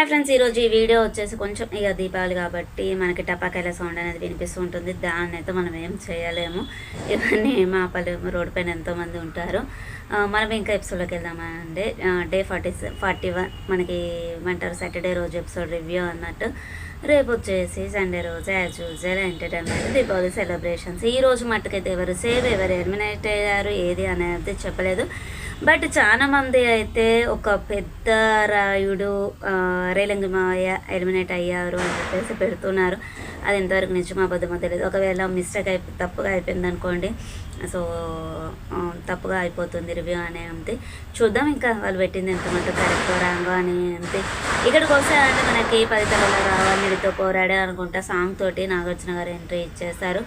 Hi friends ఈరోజు ఈ video వచ్చేసి కొంచెం ఇక దీపావళి కాబట్టి మనకి టపాకాయల సౌండ్ అనేది వినిపిస్తూ ఉంటుంది. దాన్ని అయితే మనం ఏం చేయలేము. ఇవన్నీ మా పల్లె రోడ్డు పైన ఎంతోమంది ఉంటారు. మనం ఇంకా ఎపిసోడ్లోకి వెళ్దామండి డే ఫార్టీ ఫార్టీ వన్ మనకి ఏమంటారు సాటర్డే రోజు ఎపిసోడ్ రివ్యూ అన్నట్టు. రేపు వచ్చేసి సండే రోజు as usual entertainment Diwali celebrations ఈ రోజు మట్టుకైతే ఎవరు సేవ్ ఎవరు ఎలిమినేట్ అయ్యారు ఏది అనేది చెప్పలేదు. బట్ చాలామంది అయితే ఒక పెద్ద రాయుడు రేలంగిమాయ రేలంగి ఎలిమినేట్ అయ్యారు అని చెప్పేసి పెడుతున్నారు. అది ఎంతవరకు నిజమా అబద్ధమో తెలియదు ఒకవేళ మిస్టేక్ అయిపో తప్పుగా అయిపోయింది అనుకోండి సో తప్పుగా అయిపోతుంది రివ్యూ అనే అంతే చూద్దాం ఇంకా వాళ్ళు పెట్టింది ఎంత మటుకు కరెక్ట్ రాంగో అని అంతే ఇక్కడికి వస్తారంటే మనకి పది తలలో రావాలితో పోరాడే అనుకుంటా సాంగ్ తోటి నాగార్జున గారు ఎంట్రీ ఇచ్చేస్తారు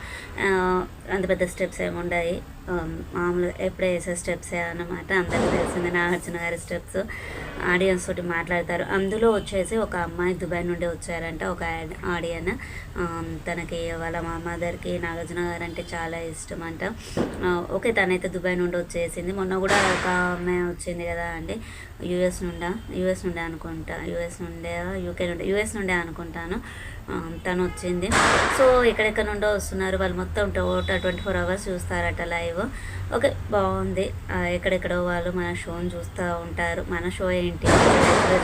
అంత పెద్ద స్టెప్స్ ఏమి ఉన్నాయి Um, మామూలుగా ఎప్పుడే వేసే స్టెప్సే అన్నమాట. అందరికీ తెలిసిందే నాగార్జున గారి స్టెప్స్ ఆడియన్స్ తోటి మాట్లాడతారు. అందులో వచ్చేసి ఒక అమ్మాయి దుబాయ్ నుండి వచ్చారంట. ఒక ఆడియన్ um, తనకి వాళ్ళ మా మదర్కి నాగార్జున గారు అంటే చాలా ఇష్టం అంట uh, ఓకే తనైతే దుబాయ్ నుండి వచ్చేసింది. మొన్న కూడా ఒక అమ్మాయి వచ్చింది కదా అండి. యూఎస్ నుండా? యూఎస్ నుండే అనుకుంటా. యూఎస్ నుండే యూకే నుండే యూఎస్ నుండే అనుకుంటాను. తను వచ్చింది. సో ఎక్కడెక్కడ నుండో వస్తున్నారు. వాళ్ళు మొత్తం టోటల్ ట్వంటీ ఫోర్ అవర్స్ చూస్తారట లైవ్. ఓకే బాగుంది. ఎక్కడెక్కడో వాళ్ళు మన షోని చూస్తూ ఉంటారు. మన షో ఏంటి?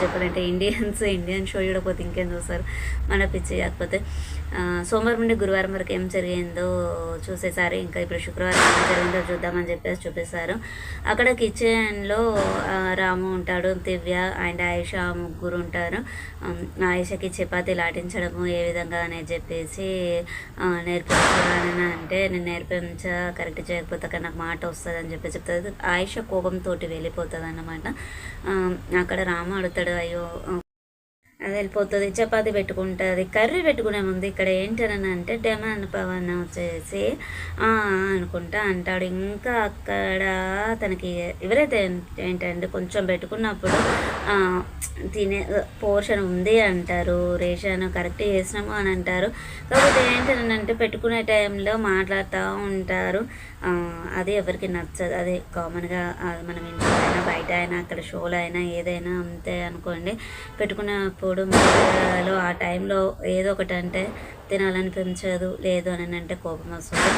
చెప్పాలంటే ఇండియన్స్ ఇండియన్ షో చూడకపోతే ఇంకేం చూస్తారు? మన పిచ్చి కాకపోతే. సోమవారం నుండి గురువారం వరకు ఏం జరిగిందో చూసేసారు. ఇంకా ఇప్పుడు శుక్రవారం ఏం జరిగిందో చూద్దామని చెప్పేసి చూపిస్తారు అక్కడ కిచెన్లో రాము ఉంటాడు దివ్య అండ్ ఆయుష ముగ్గురు ఉంటారు. ఆయుషకి చపాతీ లాటించడము ఏ విధంగా అనేది చెప్పేసి నేర్పించాలని అంటే నేను నేర్పించా కరెక్ట్ చేయకపోతే అక్కడ నాకు మాట వస్తుంది అని చెప్పి చెప్తుంది ఆయుష కోపంతో వెళ్ళిపోతుంది అన్నమాట అక్కడ రాము అడుగుతాడు అయ్యో అది వెళ్ళిపోతుంది చపాతీ పెట్టుకుంటుంది కర్రీ పెట్టుకునే ముందు ఇక్కడ ఏంటని అంటే డెమాన్ పవన్ వచ్చేసి అనుకుంటా అంటాడు. ఇంకా అక్కడ తనకి ఎవరైతే ఏంటంటే కొంచెం పెట్టుకున్నప్పుడు తినే పోర్షన్ ఉంది అంటారు. రేషన్ కరెక్ట్ చేసినాము అని అంటారు. కాకపోతే ఏంటని అంటే పెట్టుకునే టైంలో మాట్లాడుతూ ఉంటారు. అది ఎవరికి నచ్చదు. అది కామన్గా అది మనం ఇంట్లో అయినా బయట అయినా అక్కడ షోలో అయినా ఏదైనా అంతే అనుకోండి. పెట్టుకున్నప్పుడు మీలో ఆ టైంలో ఏదో ఒకటి అంటే తినాలనిపించదు లేదు అని అంటే కోపం వస్తుంది.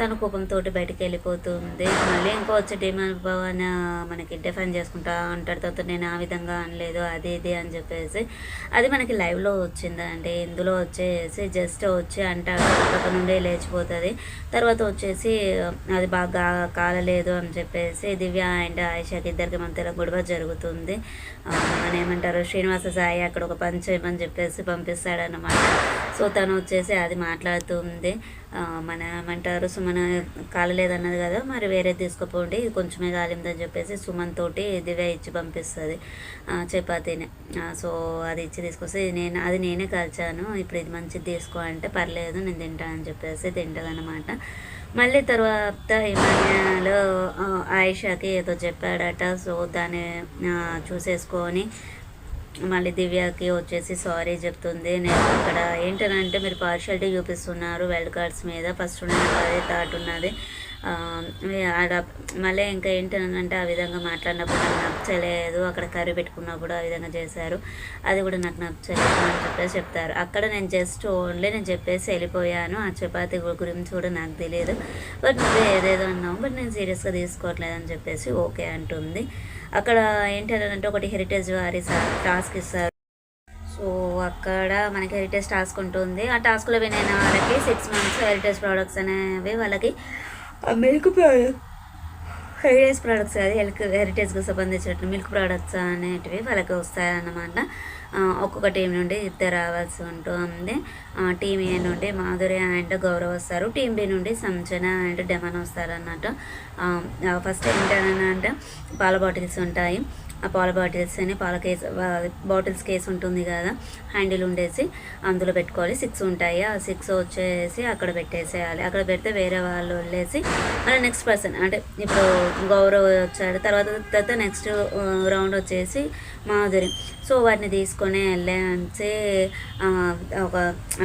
తన కోపంతో బయటికి వెళ్ళిపోతుంది. మళ్ళీ ఇంకో వచ్చి డిమాండ్ భవన్ మనకి డిఫైన్ చేసుకుంటా అంటాడు తర్వాత నేను ఆ విధంగా అనలేదు అది ఇది అని చెప్పేసి అది మనకి లైవ్లో వచ్చిందండి. ఇందులో వచ్చేసి జస్ట్ వచ్చి అంటాడు పక్క నుండే లేచిపోతుంది. తర్వాత వచ్చేసి అది బాగా కాలలేదు అని చెప్పేసి దివ్య అండ్ ఆయిషాకి ఇద్దరికి మధ్యలో గొడవ జరుగుతుంది. ఏమంటారు శ్రీనివాస సాయి అక్కడ ఒక పని చేయమని చెప్పేసి పంపిస్తాడన్నమాట. సో తను వచ్చేసి అది మాట్లాడుతుంది మన ఏమంటారు సుమన కాలలేదన్నది కదా మరి వేరే తీసుకుపోండి ఇది కొంచెమే కాలిందని చెప్పేసి సుమన్ తోటి దివ్య ఇచ్చి పంపిస్తుంది చపాతీని. సో అది ఇచ్చి తీసుకొస్తే నేను అది నేనే కాల్చాను ఇప్పుడు ఇది మంచిది తీసుకో అంటే పర్లేదు నేను తింటాను అని చెప్పేసి తింటదనమాట మళ్ళీ తర్వాత హిమాలయాలో ఆయిషాకి ఏదో చెప్పాడట సో దాన్ని చూసేసుకొని మళ్ళీ దివ్యకి వచ్చేసి సారీ చెప్తుంది. నేను అక్కడ ఏంటనంటే మీరు పార్షాలిటీ చూపిస్తున్నారు వెల్డ్ కార్డ్స్ మీద. ఫస్ట్ ఉన్నది అదే థాట్ ఉన్నది. ఆడ మళ్ళీ ఇంకా ఏంటనంటే ఆ విధంగా మాట్లాడినప్పుడు నాకు నచ్చలేదు. అక్కడ కర్రీ పెట్టుకున్నప్పుడు ఆ విధంగా చేశారు. అది కూడా నాకు నచ్చలేదు అని చెప్పేసి చెప్తారు. అక్కడ నేను జస్ట్ ఓన్లీ నేను చెప్పేసి వెళ్ళిపోయాను. ఆ చపాతి గురించి కూడా నాకు తెలియదు బట్ నువ్వు ఏదేదో అన్నావు. బట్ నేను సీరియస్గా తీసుకోవట్లేదు అని చెప్పేసి ఓకే అంటుంది. అక్కడ ఏంటంటే ఒకటి హెరిటేజ్ వారి టాస్క్ ఇస్తారు. సో అక్కడ మనకి హెరిటేజ్ టాస్క్ ఉంటుంది. ఆ టాస్క్లో వినైన వాళ్ళకి సిక్స్ మంత్స్ హెరిటేజ్ ప్రోడక్ట్స్ అనేవి వాళ్ళకి మిల్క్ ప్రోడక్ట్ హెరిటేజ్ ప్రోడక్ట్స్ అది హెల్త్ హెరిటేజ్కి సంబంధించిన మిల్క్ ప్రోడక్ట్స్ అనేటివి వాళ్ళకి వస్తాయన్నమాట. ఒక్కొక్క టీం నుండి ఇద్దరు రావాల్సి ఉంటుంది. టీం ఏ నుండి మాధురి అండ్ గౌరవ్ వస్తారు. టీం బి నుండి సంచన అండ్ డెమన్ వస్తారు అన్నట్టు ఫస్ట్ ఏంటంటే పాల బాటిల్స్ ఉంటాయి. ఆ పాల బాటిల్స్ అని పాల కేస్ బాటిల్స్ కేస్ ఉంటుంది కదా హ్యాండిల్ ఉండేసి అందులో పెట్టుకోవాలి. సిక్స్ ఉంటాయి. ఆ సిక్స్ వచ్చేసి అక్కడ పెట్టేసేయాలి. అక్కడ పెడితే వేరే వాళ్ళు వెళ్ళేసి మళ్ళీ నెక్స్ట్ పర్సన్ అంటే ఇప్పుడు గౌరవ్ వచ్చాడు. తర్వాత తర్వాత నెక్స్ట్ రౌండ్ వచ్చేసి మాధురి. సో వాటిని తీసుకొని వెళ్ళేసి ఒక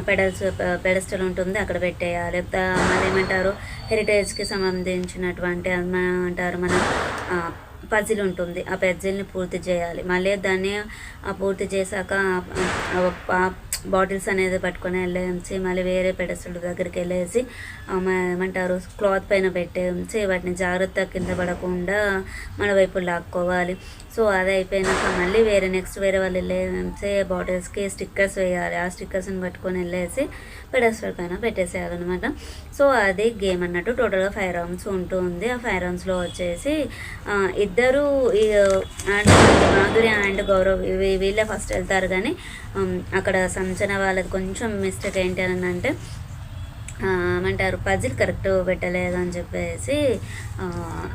పెడల్స్ పెడస్టల్ ఉంటుంది. అక్కడ పెట్టేయాలి. మళ్ళీ ఏమంటారు హెరిటేజ్కి సంబంధించినటువంటి ఏమంటారు మన పజిల్ ఉంటుంది. ఆ పజిల్ని పూర్తి చేయాలి. మళ్ళీ దాన్ని ఆ పూర్తి చేశాక బాటిల్స్ అనేది పట్టుకొని వెళ్ళేసి మళ్ళీ వేరే పెడస్టుల దగ్గరికి వెళ్ళేసి ఏమంటారు క్లాత్ పైన పెట్టేసి వాటిని జాగ్రత్త కింద పడకుండా మన వైపు లాక్కోవాలి. సో అది అయిపోయినాక మళ్ళీ వేరే నెక్స్ట్ వేరే వాళ్ళు వెళ్ళేసి బాటిల్స్కి స్టిక్కర్స్ వేయాలి. ఆ స్టిక్కర్స్ని పట్టుకొని వెళ్ళేసి పెడస్టల్ పైన పెట్టేసేయాలన్నమాట. సో అది గేమ్ అన్నట్టు టోటల్గా ఫైవ్ రౌండ్స్ ఉంటుంది ఆ ఫైవ్ రౌండ్స్లో వచ్చేసి ఇద్దరు అండ్ మాధురి అండ్ గౌరవ్ వీళ్ళే ఫస్ట్ వెళ్తారు. కానీ అక్కడ సంచన వాళ్ళది కొంచెం మిస్టేక్ ఏంటి అని అంటే ఏమంటారు పజిల్ కరెక్ట్ పెట్టలేదు అని చెప్పేసి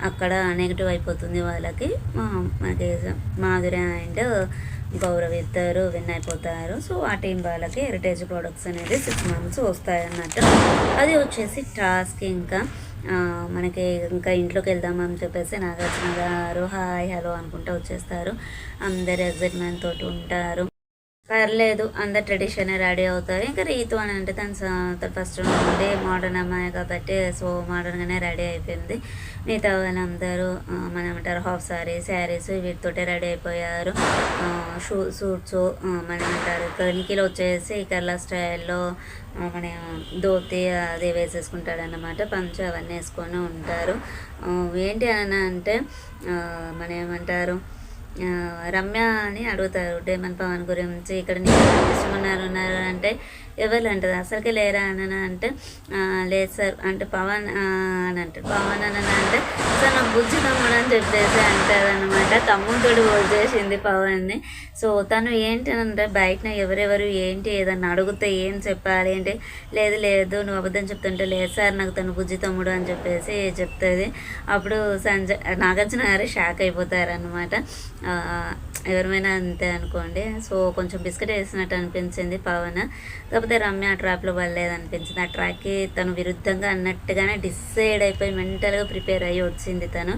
అక్కడ నెగిటివ్ అయిపోతుంది వాళ్ళకి. మాధురి అండ్ గౌరవిస్తారు విన్ అయిపోతారు సో ఆ టీం వాళ్ళకి హెరిటేజ్ ప్రోడక్ట్స్ అనేది సిక్స్ మంత్స్ వస్తాయి అన్నట్టు అది వచ్చేసి టాస్క్ ఇంకా ఆ, మనకి ఇంకా ఇంట్లోకి వెళ్దామని చెప్పేసి నాగార్జున గారు హాయ్ హలో అనుకుంటూ వచ్చేస్తారు. అందరు ఎగ్జైట్మెంట్ తోటి ఉంటారు. పర్లేదు అందరు ట్రెడిషన్ రెడీ అవుతారు. ఇంకా రీతు అని అంటే తను ఫస్ట్ నుండి మోడర్న్ అమ్మాయి కాబట్టి సో మోడర్న్గానే రెడీ అయిపోయింది. మిగతా వాళ్ళందరూ ఆ, మన ఏమంటారు హాఫ్ సారీ శారీస్ వీటితోటే రెడీ అయిపోయారు. షూ సూట్స్ మనమంటారు మన ఏమంటారు వచ్చేసి కేరళ స్టైల్లో మన ధోతి అది వేసేసుకుంటాడనమాట పంచు పంచ అవన్నీ వేసుకొని ఉంటారు. ఏంటి అని అంటే మన ఏమంటారు రమ్య అని అడుగుతారు. డేమన్ పవన్ గురించి ఇక్కడ నీకు ఇష్టమన్నారు ఉన్నారు అంటే ఎవరు అంటారు అసలుకే లేరా అని అంటే లేదు సార్. అంటే పవన్ అని అంటారు పవన్ అని అంటే సార్ నా బుజ్జి తమ్ముడు అని చెప్పేసి అంటారు అనమాట తమ్ముడు వచ్చేసింది పవన్ని. సో తను ఏంటి అని అంటే బయటన ఎవరెవరు ఏంటి ఏదన్నా అడుగుతే ఏం చెప్పాలి అంటే లేదు లేదు నువ్వు అబద్ధం చెప్తుంటే లేదు సార్ నాకు తను బుజ్జి తమ్ముడు అని చెప్పేసి చెప్తుంది. అప్పుడు సంజయ్ నాగార్జున గారు షాక్ అయిపోతారు అనమాట ఎవరిమైనా అంతే అనుకోండి. సో కొంచెం బిస్కెట్ వేసినట్టు అనిపించింది పవన్. కాకపోతే రమ్య ఆ ట్రాప్లో పడలేదు అనిపించింది ఆ ట్రాక్కి తను విరుద్ధంగా అన్నట్టుగానే డిసైడ్ అయిపోయి మెంటల్గా ప్రిపేర్ అయ్యి వచ్చింది తను.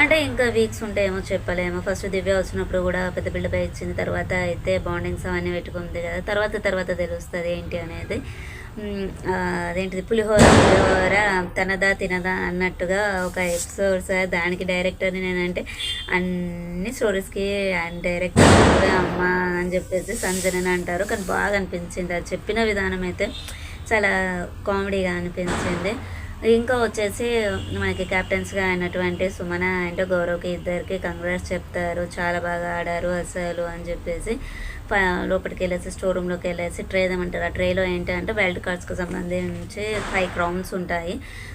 అంటే ఇంకా వీక్స్ ఉంటాయేమో చెప్పలేము. ఫస్ట్ దివ్య వచ్చినప్పుడు కూడా పెద్ద బిల్డపై ఇచ్చింది. తర్వాత అయితే బాండింగ్స్ అవన్నీ పెట్టుకుంది కదా. తర్వాత తర్వాత తెలుస్తుంది ఏంటి అనేది. అదేంటిది? పులిహోర పులిహోర తనదా తినదా అన్నట్టుగా ఒక ఎపిసోడ్స్ దానికి డైరెక్టర్ని నేనంటే అన్ని స్టోరీస్కి అండ్ డైరెక్టర్ అమ్మ అని చెప్పేసి సంజనని అంటారు. కానీ బాగా అనిపించింది. అది చెప్పిన విధానం అయితే చాలా కామెడీగా అనిపించింది. ఇంకా వచ్చేసి మనకి కెప్టెన్స్గా అయినటువంటి సుమన అంటే గౌరవ్కి ఇద్దరికి కంగ్రాట్స్ చెప్తారు. చాలా బాగా ఆడారు అసలు అని చెప్పేసి. లోపలికి వెళ్ళేసి స్టోర్ రూమ్లోకి వెళ్ళేసి ట్రే ఏమంటారు? ఆ ట్రేలో ఏంటంటే వైల్డ్ కార్డ్స్కి సంబంధించి ఫైవ్ క్రౌన్స్ ఉంటాయి.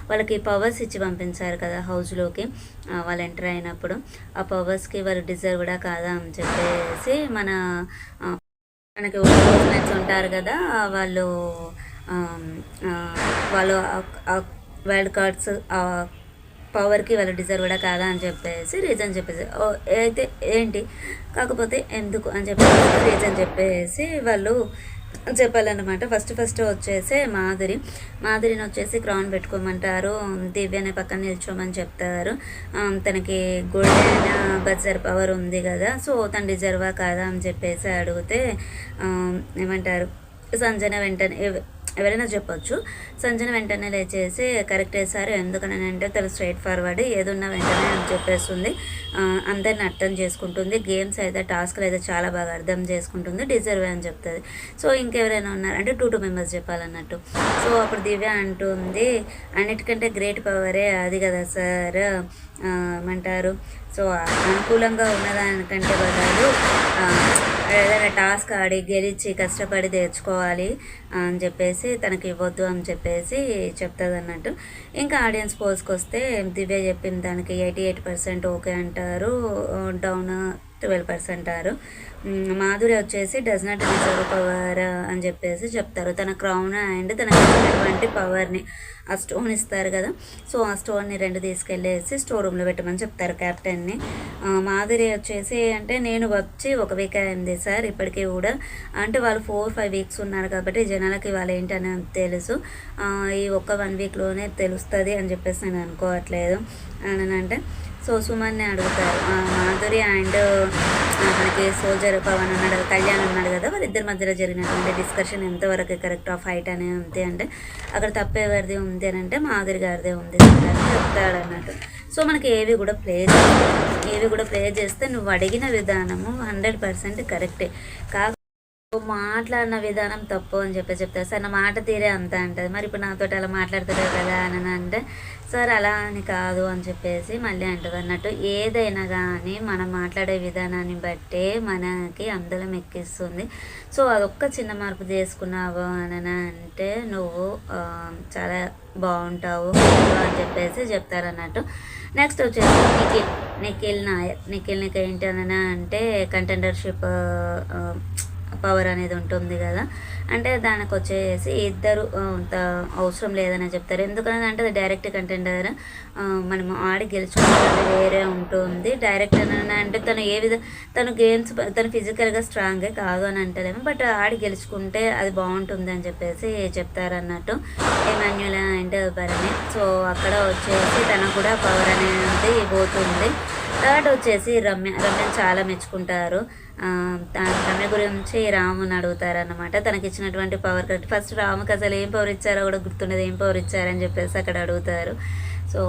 వాళ్ళకి పవర్స్ ఇచ్చి పంపించారు కదా హౌస్లోకి వాళ్ళు ఎంటర్ అయినప్పుడు. ఆ పవర్స్కి వాళ్ళు డిజర్వ్ కూడా కాదా అని చెప్పేసి మన మనకి ఉంటారు కదా వాళ్ళు వాళ్ళు వైల్డ్ కార్డ్స్ పవర్కి వాళ్ళు డిజర్వ్ కూడా కాదా అని చెప్పేసి రీజన్ చెప్పేసి ఓ అయితే ఏంటి? కాకపోతే ఎందుకు అని చెప్పేసి రీజన్ చెప్పేసి వాళ్ళు చెప్పాలన్నమాట. ఫస్ట్ ఫస్ట్ వచ్చేసి మాధురి. మాధురిని వచ్చేసి క్రౌన్ పెట్టుకోమంటారు. దివ్యని పక్కన నిల్చోమని చెప్తారు. తనకి గోల్డెన్ బజర్ పవర్ ఉంది కదా సో తను డిజర్వా కాదా అని చెప్పేసి అడిగితే ఏమంటారు? సంజన వెంటనే ఎవరైనా చెప్పొచ్చు. సంజన వెంటనే లేచేసి కరెక్ట్ వేశారు ఎందుకని అంటే తను స్ట్రైట్ ఫార్వర్డ్ ఏదున్నా వెంటనే అని చెప్పేస్తుంది. అందరిని అర్థం చేసుకుంటుంది. గేమ్స్ అయితే టాస్క్లు అయితే చాలా బాగా అర్థం చేసుకుంటుంది. డిజర్వ్ అని చెప్తుంది. సో ఇంకెవరైనా ఉన్నారంటే టూ టూ మెంబర్స్ చెప్పాలన్నట్టు. సో అప్పుడు దివ్య అంటుంది అన్నిటికంటే గ్రేట్ పవరే అది కదా సార్. ఏమంటారు? సో అనుకూలంగా ఉన్నదానికంటే బదులు ఏదైనా టాస్క్ ఆడి గెలిచి కష్టపడి తెచ్చుకోవాలి అని చెప్పేసి తనకి ఇవ్వద్దు అని చెప్పేసి చెప్తుంది అన్నట్టు. ఇంకా ఆడియన్స్ పోల్స్కి వస్తే దివ్య చెప్పిన దానికి ఎయిటీ ఎయిట్ పర్సెంట్ ఓకే అంటారు డౌన్ ట్వెల్వ్ పర్సెంట్ అంటారు. మాధురి వచ్చేసి డస్ నాట్ రిజర్వ్ పవర్ అని చెప్పేసి చెప్తారు. తన క్రౌన్ అండ్ తనకి ఇచ్చినటువంటి పవర్ని ఆ స్టోన్ ఇస్తారు కదా. సో ఆ స్టోన్ని రెండు తీసుకెళ్ళేసి స్టోర్ రూమ్లో పెట్టమని చెప్తారు క్యాప్టెన్ని మాధురి వచ్చేసి అంటే నేను వచ్చి ఒక వీక్ అయింది సార్ ఇప్పటికీ కూడా అంటే వాళ్ళు ఫోర్ ఫైవ్ వీక్స్ ఉన్నారు కాబట్టి జనాలకి వాళ్ళు ఏంటని తెలుసు. ఈ ఒక్క వన్ వీక్లోనే తెలుస్తుంది అని చెప్పేసి నేను అనుకోవట్లేదు. అని అంటే సో సుమన్ని అడుగుతారు. మాధురి అండ్ మనకి సోల్జర్ పవన్ ఉన్నాడు కదా, కళ్యాణ్ ఉన్నాడు కదా వాళ్ళిద్దరి మధ్యలో జరిగినటువంటి డిస్కషన్ ఎంతవరకు కరెక్ట్ ఆ ఫైట్ అనే ఉంది అంటే అక్కడ తప్పేవారిది ఉంది అని అంటే మాధురి గారిదే ఉంది. అని చెప్తాడు అన్నట్టు. సో మనకి ఏవి కూడా ప్లే చేస్తే ఏవి కూడా ప్లే చేస్తే నువ్వు అడిగిన విధానము హండ్రెడ్ పర్సెంట్ కరెక్టే కా మాట్లాడిన విధానం తప్పు అని చెప్పి చెప్తారు. సార్ నా మాట తీరే అంత అంటది. మరి ఇప్పుడు నాతో అలా మాట్లాడుతున్నారు కదా అని అంటే సార్ అలా అని కాదు అని చెప్పేసి మళ్ళీ అంటది అన్నట్టు. ఏదైనా కానీ మనం మాట్లాడే విధానాన్ని బట్టే మనకి అందలం ఎక్కిస్తుంది. సో అదొక్క చిన్న మార్పు చేసుకున్నావు అని అంటే నువ్వు చాలా బాగుంటావు అని చెప్పేసి చెప్తారన్నట్టు నెక్స్ట్ వచ్చేసి నిఖిల్ నిఖిల్ నాయర్. నిఖిల్ నీకు ఏంటి అని అంటే కంటెండర్షిప్ పవర్ అనేది ఉంటుంది కదా. అంటే దానికి వచ్చేసి ఇద్దరు అవసరం లేదని చెప్తారు. ఎందుకంటే అంటే డైరెక్ట్ కంటెండర్ మనం ఆడి గెలుచుకోవాలి వేరే ఉంటుంది. డైరెక్ట్ అని అంటే తను ఏ విధ తను గేమ్స్ తను ఫిజికల్గా స్ట్రాంగే కాదు అని అంటలేము. బట్ ఆడి గెలుచుకుంటే అది బాగుంటుంది అని చెప్పేసి చెప్తారన్నట్టు ఎమాన్యుల్ అండ్ భరణి. సో అక్కడ వచ్చేసి తనకు కూడా పవర్ అనేది పోతుంది. థర్డ్ వచ్చేసి రమ్య రమ్య చాలా మెచ్చుకుంటారు. రమ్య గురించి రాముని అడుగుతారనమాట తనకి ఇచ్చినటువంటి పవర్ కరెక్ట్ ఫస్ట్ రాముకి అసలు ఏం పవర్ ఇచ్చారో కూడా గుర్తుండదు ఏం పవర్ ఇచ్చారని చెప్పేసి అక్కడ అడుగుతారు. సో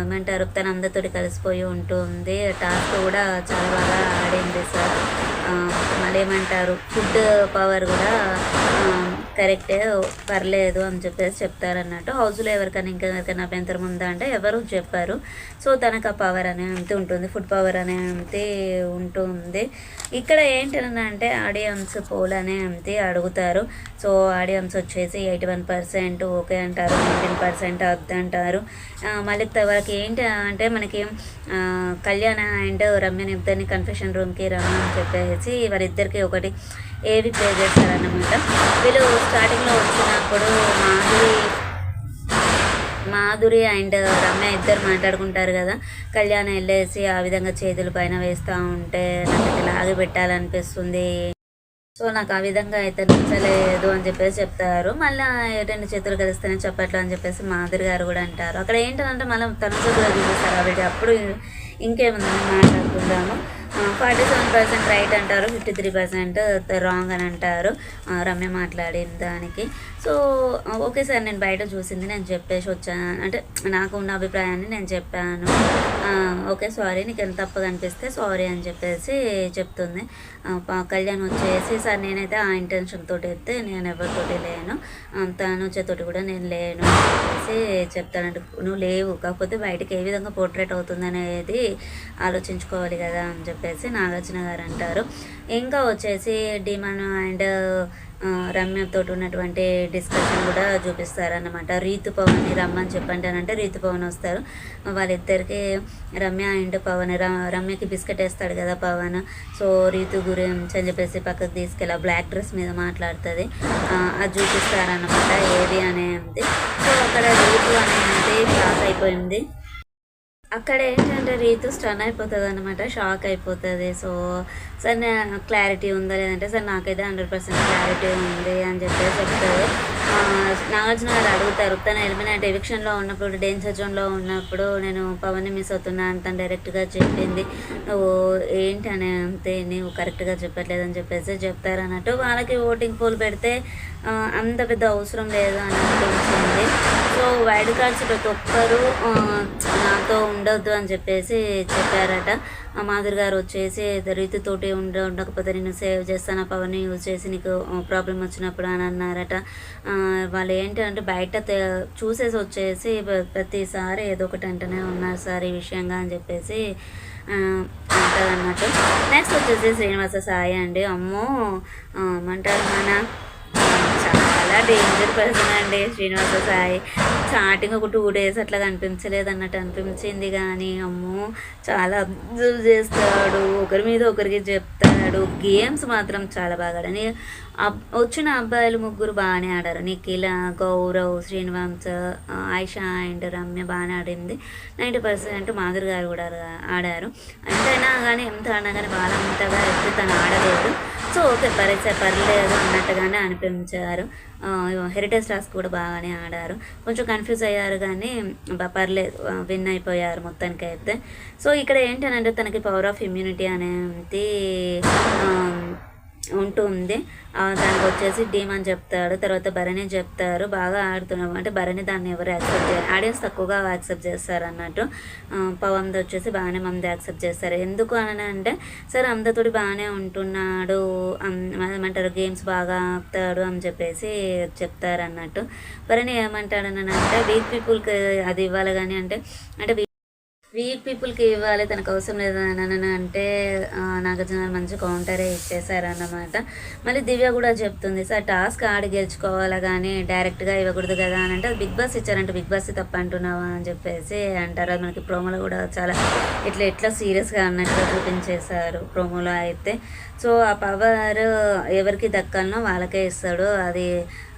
ఏమంటారు తన అందరితోటి కలిసిపోయి ఉంటుంది టాస్క్ కూడా చాలా బాగా ఆడింది సార్. మళ్ళీ ఏమంటారు ఫుడ్ పవర్ కూడా కరెక్టే పర్లేదు అని చెప్పేసి చెప్తారన్నట్టు. హౌస్లో ఎవరికైనా ఇంకా ఎవరికైనా అభ్యంతరం ఉందా అంటే ఎవరు చెప్పారు. సో తనకు ఆ పవర్ అనే అంతే ఉంటుంది ఫుడ్ పవర్ అనే అంతి ఉంటుంది. ఇక్కడ ఏంటంటే అంటే ఆడియన్స్ పోల్ అనే అంతి అడుగుతారు. సో ఆడియన్స్ వచ్చేసి ఎయిటీ వన్ పర్సెంట్ ఓకే అంటారు నైన్టీన్ పర్సెంట్ అంటారు మళ్ళీ వాళ్ళకి ఏంటి అంటే మనకి కళ్యాణ అండ్ రమ్యని ఇద్దరిని కన్ఫెషన్ రూమ్కి రమ్మని చెప్పేసి వారిద్దరికి ఒకటి ఏవి ప్లే చేస్తారన్నమాట. వీళ్ళు స్టార్టింగ్లో వచ్చినప్పుడు మాధురి మాధురి అండ్ రమ్య ఇద్దరు మాట్లాడుకుంటారు కదా. కళ్యాణ్ వెళ్ళేసి ఆ విధంగా చేతులు పైన వేస్తూ ఉంటే నాకు ఇది లాగి పెట్టాలనిపిస్తుంది. సో నాకు ఆ విధంగా అయితే నచ్చలేదు అని చెప్పేసి చెప్తారు. మళ్ళీ రెండు చేతులు కలిస్తేనే చెప్పట్లు అని చెప్పేసి మాధురి గారు కూడా అంటారు. అక్కడ ఏంటంటే మళ్ళీ తన కూడా చూపిస్తారు కాబట్టి అప్పుడు ఇంకేముందని మాట్లాడుకుందాము. ఫార్టీ సెవెన్ పర్సెంట్ రైట్ అంటారు ఫిఫ్టీ త్రీ పర్సెంట్ రాంగ్ అని అంటారు. రమ్య మాట్లాడిన దానికి. సో ఓకే సార్ నేను బయట చూసింది నేను చెప్పేసి వచ్చాను. అంటే నాకు ఉన్న అభిప్రాయాన్ని నేను చెప్పాను. ఓకే సారీ నీకు ఎంత తప్పుగా అనిపిస్తే సారీ అని చెప్పేసి చెప్తుంది. కళ్యాణ్ వచ్చేసి సార్ నేనైతే ఆ ఇంటెన్షన్ తోటి అయితే నేను ఎవరితోటి లేను. తను వచ్చేతోటి కూడా నేను లేను అని చెప్పేసి చెప్తానంటే నువ్వు లేవు కాకపోతే బయటకి ఏ విధంగా పోర్ట్రేట్ అవుతుంది అనేది ఆలోచించుకోవాలి కదా అని చెప్పి చెప్పేసి నాగార్జున గారు అంటారు. ఇంకా వచ్చేసి డిమన్ అండ్ రమ్యతో ఉన్నటువంటి డిస్కషన్ కూడా చూపిస్తారన్నమాట. రీతు పవన్ని రమ్మని చెప్పంటానంటే రీతు పవన్ వస్తారు. వాళ్ళిద్దరికి రమ్య అండ్ పవన్ రమ్యకి బిస్కెట్ వేస్తాడు కదా పవన్. సో రీతు గురించి అని చెప్పేసి పక్కకు తీసుకెళ్ళి బ్లాక్ డ్రెస్ మీద మాట్లాడుతుంది. అది చూపిస్తారన్నమాట. ఏది అనేది. సో అక్కడ రీతు అనేది క్లాస్ అయిపోయింది. అక్కడ ఏంటంటే రీతు స్టన్ అయిపోతుంది అనమాట షాక్ అయిపోతుంది. సో సార్ నా క్లారిటీ ఉందా లేదంటే సార్ నాకైతే హండ్రెడ్ పర్సెంట్ క్లారిటీ ఉంది అని చెప్పేసి చెప్తారు. నాగార్జున గారు అడుగుతారు తను ఎలిమినేట్ ఎవిక్షన్లో ఉన్నప్పుడు డేంజర్ జోన్లో ఉన్నప్పుడు నేను పవన్ని మిస్ అవుతున్నా అని తను డైరెక్ట్గా చెప్పింది. నువ్వు ఏంటి అని అంతే నువ్వు కరెక్ట్గా చెప్పట్లేదని చెప్పేసి చెప్తారు అన్నట్టు వాళ్ళకి ఓటింగ్ పోల్ పెడితే అంత పెద్ద అవసరం లేదు అని అనిపించింది వైడ్ కార్డ్స్ ప్రతి ఒక్కరు నాతో ఉండొద్దు అని చెప్పేసి చెప్పారట. ఆ మాధురి గారు వచ్చేసి రీతితోటి ఉండ ఉండకపోతే నేను సేవ్ చేస్తాను ఆ పవర్ని యూజ్ చేసి నీకు ప్రాబ్లం వచ్చినప్పుడు అని అన్నారట. వాళ్ళు ఏంటి అంటే బయట చూసేసి వచ్చేసి ప్ర- ప్రతిసారి ఏదో ఒకటి అంటూనే ఉన్నారు సార్ ఈ విషయంగా అని చెప్పేసి అంటుంది అన్నట్టు నెక్స్ట్ వచ్చేసి శ్రీనివాస సాయి అండి. అమ్మో ఆ, ఏమంటారు మన చాలా డేంజర్ పర్సన్ అండి శ్రీనివాస సాయి. స్టార్టింగ్ ఒక టూ డేస్ అట్లా కనిపించలేదు అన్నట్టు అనిపించింది కానీ అమ్మో చాలా అబ్జర్వ్ చేస్తాడు. ఒకరి మీద ఒకరికి చెప్తాడు. గేమ్స్ మాత్రం చాలా బాగా ఆడాడు. నీ- అబ్- వచ్చిన అబ్బాయిలు ముగ్గురు బాగానే ఆడారు. నిఖిల గౌరవ్ శ్రీనివాస్ ఆయిషా అండ్ రమ్య బాగానే ఆడింది. నైంటీ పర్సెంట్ మాధురి గారు కూడా ఆడారు. ఎంతైనా కానీ ఎంత ఆడినా కానీ వాళ్ళంతగా ఎప్పుడు తను ఆడలేదు. సో ఓకే పరీక్ష పర్లేదు అన్నట్టుగానే అనిపించారు. హెరిటేజ్ టాస్క్ కూడా బాగానే ఆడారు. కొంచెం కన్ఫ్యూజ్ అయ్యారు కానీ పర్లేదు. విన్ అయిపోయారు మొత్తానికి అయితే సో ఇక్కడ ఏంటనంటే తనకి పవర్ ఆఫ్ ఇమ్యూనిటీ అనేది ఉంటుంది. దానికి వచ్చేసి డీమ్ అని చెప్తాడు తర్వాత భరణి చెప్తారు బాగా ఆడుతున్నాం అంటే భరణి దాన్ని ఎవరు యాక్సెప్ట్ చేయరు. ఆడియన్స్ తక్కువగా యాక్సెప్ట్ చేస్తారు అన్నట్టు పవంది వచ్చేసి బాగానే మంది యాక్సెప్ట్ చేస్తారు. ఎందుకు అని అంటే సరే అందతోటి బాగానే ఉంటున్నాడు ఏమంటారు గేమ్స్ బాగా ఆపుతాడు అని చెప్పేసి చెప్తారు అన్నట్టు భరణి ఏమంటాడు అని అంటే వీక్ పీపుల్కి అది ఇవ్వాలి కానీ అంటే అంటే వీక్ పీపుల్కి ఇవ్వాలి తనకు అవసరం లేదని అంటే నాగార్జున మంచి కౌంటరే ఇచ్చేసారన్నమాట మళ్ళీ దివ్య కూడా చెప్తుంది సార్ టాస్క్ ఆడి గెలుచుకోవాలా కానీ డైరెక్ట్గా ఇవ్వకూడదు కదా అని అంటే బిగ్ బాస్ ఇచ్చారంటే బిగ్ బాస్ తప్ప అంటున్నావా అని చెప్పేసి అంటారు. అది మనకి ప్రోమోలో కూడా చాలా ఇట్లా ఎట్లా సీరియస్గా అన్నట్టుగా చూపించేశారు. ప్రోమోలో అయితే సో ఆ పవర్ ఎవరికి దక్కాలనో వాళ్ళకే ఇస్తాడు. అది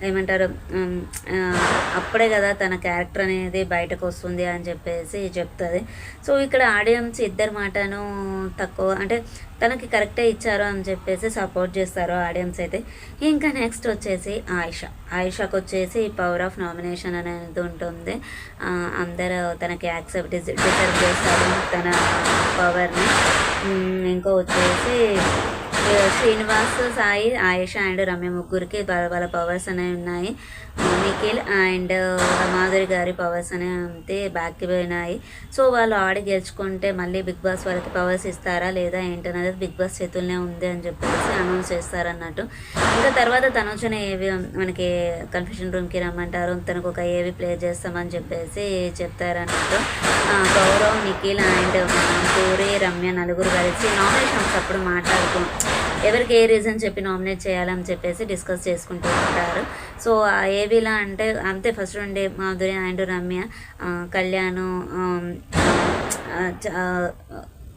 ఏమంటారు అప్పుడే కదా తన క్యారెక్టర్ అనేది బయటకు వస్తుంది అని చెప్పేసి చెప్తుంది. సో ఇక్కడ ఆడియన్స్ ఇద్దరి మాటను తక్కువ అంటే తనకి కరెక్టే ఇచ్చారు అని చెప్పేసి సపోర్ట్ చేస్తారు ఆడియన్స్ అయితే. ఇంకా నెక్స్ట్ వచ్చేసి ఆయిష. ఆయిషాకు వచ్చేసి పవర్ ఆఫ్ నామినేషన్ అనేది ఉంటుంది. అందరూ తనకి యాక్సెప్ట్ డిజర్వ్ చేస్తారు తన పవర్ని. ఇంకో వచ్చేసి శ్రీనివాస్ సాయి ఆయేష అండ్ రమ్య ముగ్గురికి వాళ్ళ వాళ్ళ పవర్స్ అనేవి ఉన్నాయి. నిఖిల్ అండ్ మాధురి గారి పవర్స్ అనేవి అంతే బ్యాక్కి పోయినాయి. సో వాళ్ళు ఆడి గెలుచుకుంటే మళ్ళీ బిగ్ బాస్ వాళ్ళకి పవర్స్ ఇస్తారా లేదా ఏంటనేది బిగ్ బాస్ చేతుల్లోనే ఉంది అని చెప్పేసి అనౌన్స్ చేస్తారన్నట్టు. ఇంకా తర్వాత తనుజని ఏవి మనకి కన్ఫ్యూషన్ రూమ్కి రమ్మంటారు. తనకు ఒక ఏవి ప్లే చేస్తామని చెప్పేసి చెప్తారన్నట్టు. గౌరవ్ నిఖిల్ అండ్ పూరి రమ్య నలుగురు కలిసి నామినేషన్స్ అప్పుడు మాట్లాడుతూ ఎవరికి ఏ రీజన్ చెప్పి నామినేట్ చేయాలని చెప్పేసి డిస్కస్ చేసుకుంటూ ఉంటారు. సో ఆ ఏవిలా అంటే అంతే ఫస్ట్ ఉండే మాధురి అండ్ రమ్య కళ్యాణ్ చ-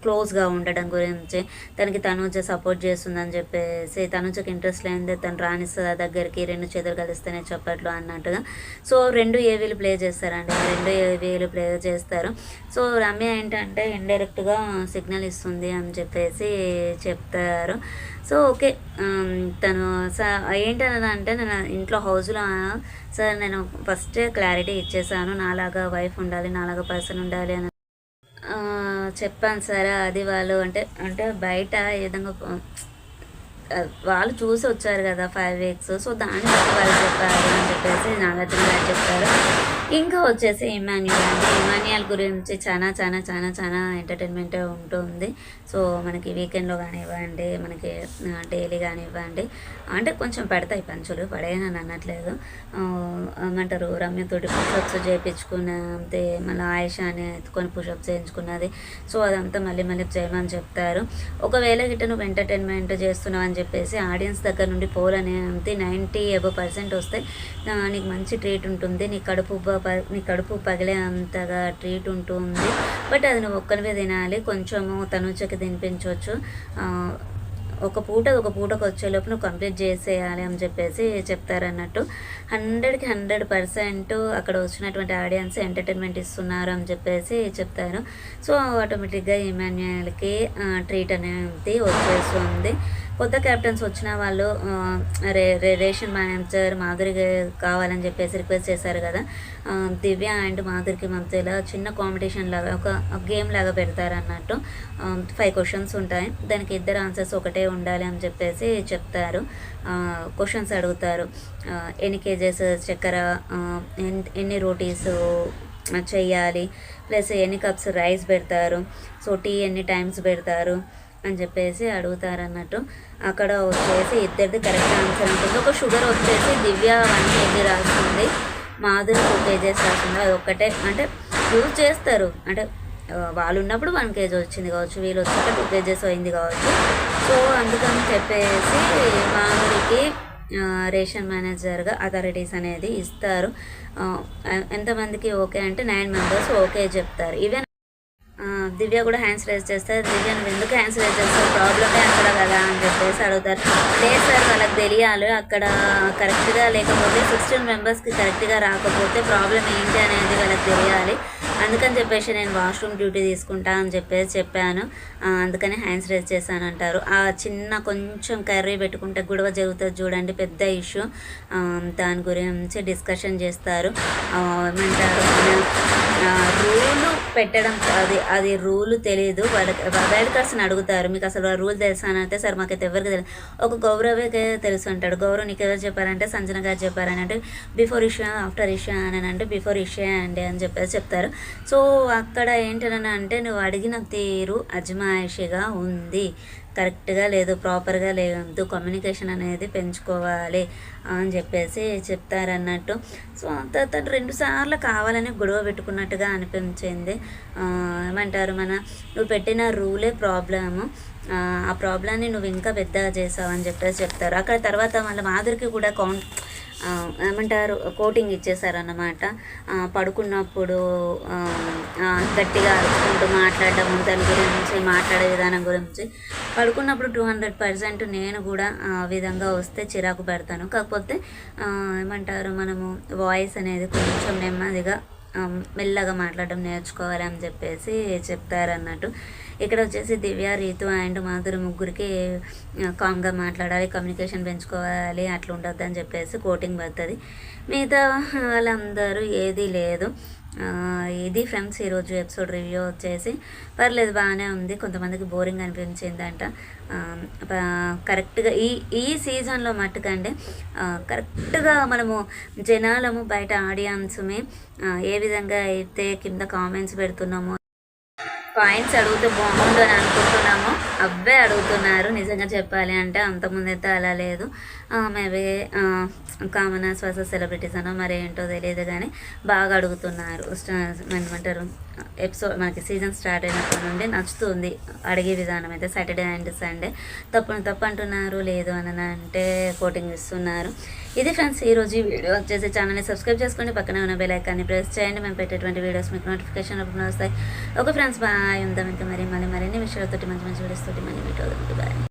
క్లోజ్గా ఉండడం గురించి తనకి తనుజ సపోర్ట్ చేస్తుందని చెప్పేసి తనుజకి ఇంట్రెస్ట్ లేనిదే తను రాణిస్తుంది దగ్గరికి రెండు చేతులు కలిస్తేనే చెప్పట్లు అన్నట్టుగా. సో రెండు ఏవీలు ప్లే చేస్తారండి. రెండు ఏవీలు ప్లే చేస్తారు. సో రమ్య ఏంటంటే ఇండైరెక్ట్గా సిగ్నల్ ఇస్తుంది అని చెప్పేసి చెప్తారు. So okay. తను స ఏంటన్నది అంటే నేను ఇంట్లో హౌస్లో సార్ నేను ఫస్టే క్లారిటీ ఇచ్చేసాను. నాలాగా వైఫ్ ఉండాలి నాలాగా పర్సన్ ఉండాలి అని చెప్పాను సార్ అది వాళ్ళు అంటే అంటే బయట ఏ విధంగా వాళ్ళు చూసి వచ్చారు కదా ఫైవ్ వీక్స్ సో దాన్ని వాళ్ళు చెప్పారు అని చెప్పేసి నాగార్జున గారు చెప్తారు ఇంకా వచ్చేసి ఇమాన్యుయల్ అంటే ఇమాన్యుయల్ గురించి చాలా చాలా చాలా చాలా ఎంటర్టైన్మెంట్ ఉంటుంది. సో మనకి వీకెండ్లో కానివ్వండి మనకి డైలీ కానివ్వండి అంటే కొంచెం పడతాయి పంచులు పడేయని అనట్లేదు. ఏమంటారు రమ్యతోటి పుషప్స్ చేయించుకున్నది మళ్ళీ ఆయుష అని ఎత్తుకొని పుషప్స్ చేయించుకున్నది. సో అదంతా మళ్ళీ మళ్ళీ చేయమని చెప్తారు. ఒకవేళ గిట్ట నువ్వు ఎంటర్టైన్మెంట్ చేస్తున్నావు అని చెప్పేసి ఆడియన్స్ దగ్గర నుండి పోల్ అనేది నైంటీ ఎబో పర్సెంట్ వస్తే నీకు మంచి ట్రీట్ ఉంటుంది నీ కడుపు నీ కడుపు పగిలే అంతగా ట్రీట్ ఉంటుంది బట్ అది నువ్వు ఒక్కనివే తినాలి. కొంచెము తనుచకి తినిపించవచ్చు ఒక పూట ఒక పూటకు వచ్చేలోపు నువ్వు కంప్లీట్ చేసేయాలి అని చెప్పేసి చెప్తారన్నట్టు. హండ్రెడ్కి హండ్రెడ్ పర్సెంట్ అక్కడ వచ్చినటువంటి ఆడియన్స్ ఎంటర్టైన్మెంట్ ఇస్తున్నారు అని చెప్పేసి చెప్తారు. సో ఆటోమేటిక్గా ఈమాన్యుయల్కి ట్రీట్ అనేది వచ్చేస్తుంది. కొత్త క్యాప్టెన్స్ వచ్చిన వాళ్ళు రే రేషన్ మేనేజర్ మాధురికి కావాలని చెప్పేసి రిక్వెస్ట్ చేశారు కదా. దివ్య అండ్ మాధురికి మధ్యలో చిన్న కాంపిటీషన్ లాగా ఒక గేమ్ లాగా పెడతారు అన్నట్టు ఫైవ్ క్వశ్చన్స్ ఉంటాయి. దానికి ఇద్దరు ఆన్సర్స్ ఒకటే ఉండాలి అని చెప్పేసి చెప్తారు. క్వశ్చన్స్ అడుగుతారు. ఎన్ని కేజెస్ చక్కెర ఎన్ని రోటీస్ చేయాలి ప్లస్ ఎన్ని కప్స్ రైస్ పెడతారు. సో టీ ఎన్ని టైమ్స్ పెడతారు. అని చెప్పేసి అడుగుతారన్నట్టు. అక్కడ వచ్చేసి ఇద్దరిది కరెక్ట్ ఆన్సర్ ఉంటుంది. ఒక షుగర్ వచ్చేసి దివ్య వన్ కేజీ రాస్తుంది. మాధురి టూ కేజీస్ రాస్తుంది. అది ఒక్కటే. అంటే యూజ్ చేస్తారు. అంటే వాళ్ళు ఉన్నప్పుడు వన్ కేజీ వచ్చింది కావచ్చు వీళ్ళు వచ్చాక టూ కేజెస్ అయింది కావచ్చు. సో అందుకని చెప్పేసి మాధురికి రేషన్ మేనేజర్గా అథారిటీస్ అనేది ఇస్తారు. ఎంతమందికి ఓకే అంటే నైన్ మెంబర్స్ ఓకే చెప్తారు. ఈవెన్ దివ్య కూడా హ్యాండ్స్ రేస్ చేస్తారు దివ్య నువ్వు ఎందుకు హ్యాండ్స్ రేస్ చేస్తావు? ప్రాబ్లమే అక్కడ కదా అని చెప్పేసి అడుగుతారు. లేదు సార్ వాళ్ళకి తెలియాలి. అక్కడ కరెక్ట్గా లేకపోతే సిక్స్టీన్ మెంబర్స్కి కరెక్ట్గా రాకపోతే ప్రాబ్లం ఏంటి అనేది వాళ్ళకి తెలియాలి. అందుకని చెప్పేసి నేను వాష్రూమ్ డ్యూటీ తీసుకుంటా అని చెప్పేసి చెప్పాను. అందుకని హ్యాండ్స్ రేస్ చేశాను అంటారు. ఆ చిన్న కొంచెం కర్రీ పెట్టుకుంటే గొడవ జరుగుతుంది చూడండి పెద్ద ఇష్యూ. దాని గురించి డిస్కషన్ చేస్తారు. ఏమంటారు? రూలు పెట్టడం అది అది రూలు తెలియదు వాళ్ళకి వైల్డ్ కార్డ్స్ని అడుగుతారు. మీకు అసలు ఆ రూల్ తెలుసా అని అంటే సార్ మాకైతే ఎవరికి తెలియదు ఒక గౌరవకే తెలుసు అంటాడు. గౌరవ్ నీకు ఎవరు చెప్పారంటే సంజన గారు చెప్పారని అంటే బిఫోర్ ఇష్యూ ఆఫ్టర్ ఇష్యూ అని అంటే బిఫోర్ ఇష్యూ అండి అని చెప్పేసి చెప్తారు. సో అక్కడ ఏంటని అంటే నువ్వు అడిగిన తీరు అజమాయిషిగా ఉంది. కరెక్ట్గా లేదు ప్రాపర్గా లేదు కమ్యూనికేషన్ అనేది పెంచుకోవాలి అని చెప్పేసి చెప్తారన్నట్టు. సో తర్వాత రెండు సార్లు కావాలని గొడవ పెట్టుకున్నట్టుగా అనిపించింది. ఏమంటారు మన నువ్వు పెట్టిన రూలే ప్రాబ్లము. ఆ ప్రాబ్లాన్ని నువ్వు ఇంకా పెద్దగా చేసావు అని చెప్పేసి చెప్తారు. అక్కడ తర్వాత మళ్ళీ మాధురికి కూడా కౌంట్ ఏమంటారు కోటింగ్ ఇచ్చేసారన్నమాట పడుకున్నప్పుడు గట్టిగా అరుచుకుంటూ మాట్లాడడం దాని గురించి మాట్లాడే విధానం గురించి. పడుకున్నప్పుడు టూ హండ్రెడ్ పర్సెంట్ నేను కూడా ఆ విధంగా వస్తే చిరాకు పెడతాను. కాకపోతే ఏమంటారు మనము వాయిస్ అనేది కొంచెం నెమ్మదిగా మెల్లగా మాట్లాడడం నేర్చుకోవాలి అని చెప్పేసి చెప్తారన్నట్టు. ఇక్కడ వచ్చేసి దివ్య రీతు అండ్ మాధురి ముగ్గురికి కామ్గా మాట్లాడాలి కమ్యూనికేషన్ పెంచుకోవాలి అట్లా ఉండొద్దు అని చెప్పేసి కోటింగ్ పడుతుంది. మిగతా వాళ్ళందరూ ఏది లేదు. ఇది ఫ్రెండ్స్ ఈరోజు ఎపిసోడ్ రివ్యూ వచ్చేసి పర్లేదు బాగానే ఉంది. కొంతమందికి బోరింగ్ అనిపించిందంట. కరెక్ట్గా ఈ ఈ సీజన్లో మట్టుకంటే కరెక్ట్గా మనము జనాలము బయట ఆడియన్స్మే ఏ విధంగా అయితే కింద కామెంట్స్ పెడుతున్నామో పాయింట్స్ అడిగితే బాగుండు అని అనుకుంటున్నాము అవే అడుగుతున్నారు. నిజంగా చెప్పాలి అంటే అంతకుముందు అయితే అలా లేదు. మేబీ కామన్ శ్వాస సెలబ్రిటీస్ అనో మరి ఏంటో తెలియదు కానీ బాగా అడుగుతున్నారు. ఏమంటారు? ఎపిసోడ్ మనకి సీజన్ స్టార్ట్ అయినప్పటి నుండి నచ్చుతుంది. అడిగే విధానం అయితే సాటర్డే అండ్ సండే. తప్పు తప్పు అంటున్నారు లేదు అని అంటే కోటింగ్ ఇస్తున్నారు. ఇది ఫ్రెండ్స్ ఈరోజు ఈ వీడియో వచ్చేసి ఛానల్ని సబ్స్క్రైబ్ చేసుకోండి. పక్కనే ఉన్న బెల్ ఐకాన్ని ప్రెస్ చేయండి. మేము పెట్టేటువంటి వీడియోస్ మీకు నోటిఫికేషన్ అప్పుడు వస్తాయి. Okay friends bye. ఉందాం ఇంకా మరి. మళ్ళీ మరిన్ని విషయాలతోటి మంచి మంచి వీడియోస్ తోటి మళ్ళీ మీట్ అవుతుంది బాయ్